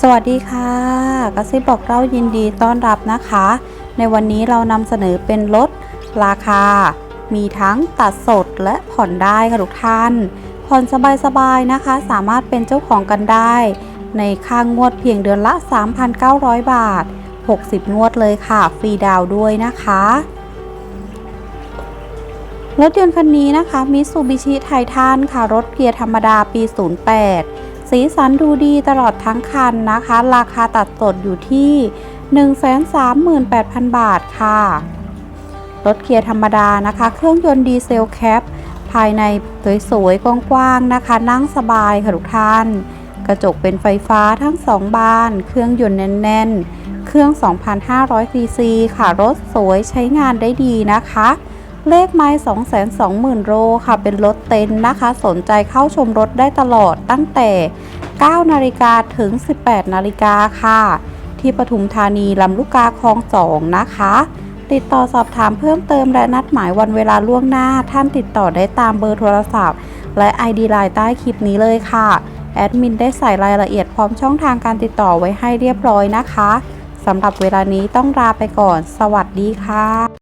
สวัสดีค่ะกระซิบบอกเรายินดีต้อนรับนะคะ ในวันนี้เรานำเสนอเป็นรถราคา มีทั้งตัดสดและผ่อนได้ค่ะทุกท่าน ผ่อนสบายๆนะคะ สามารถเป็นเจ้าของกันได้ ในค่างวดเพียงเดือนละ 3,900 บาท 60 งวดเลยค่ะ ฟรีดาวด้วยนะคะรถยนต์คันนี้นะคะมิซูบิชิไททันค่ะ รถเกียร์ธรรมดาปี 08 สีสันดูดีตลอดทั้งคันนะคะ ราคาตัดสดอยู่ที่ 138,000 บาทค่ะ รถเกียร์ธรรมดานะคะ เครื่องยนต์ดีเซลแคป ภายในสวยๆ กว้างๆ นะคะ นั่งสบายค่ะทุกท่าน กระจกเป็นไฟฟ้าทั้งสองบาน เครื่องยนต์แน่นๆ เครื่อง 2,500ซีซีค่ะ รถสวยใช้งานได้ดีนะคะ เลขไม้220,000 โลค่ะ เป็นรถเต็นนะคะ สนใจเข้าชมรถได้ตลอดตั้งแต่ 9 นาฬิกาถึง 18 นาฬิกาค่ะ ที่ปทุมธานีลำลูกกาคลองสองนะคะ ติดต่อสอบถามเพิ่มเติมและนัดหมายวันเวลาล่วงหน้า ท่านติดต่อได้ตามเบอร์โทรศัพท์ และ ID ไลน์ใต้คลิปนี้เลยค่ะ แอดมินได้ใส่รายละเอียดพร้อมช่องทางการติดต่อไว้ให้เรียบร้อยนะคะสำหรับเวลานี้ต้องลาไปก่อน สวัสดีค่ะ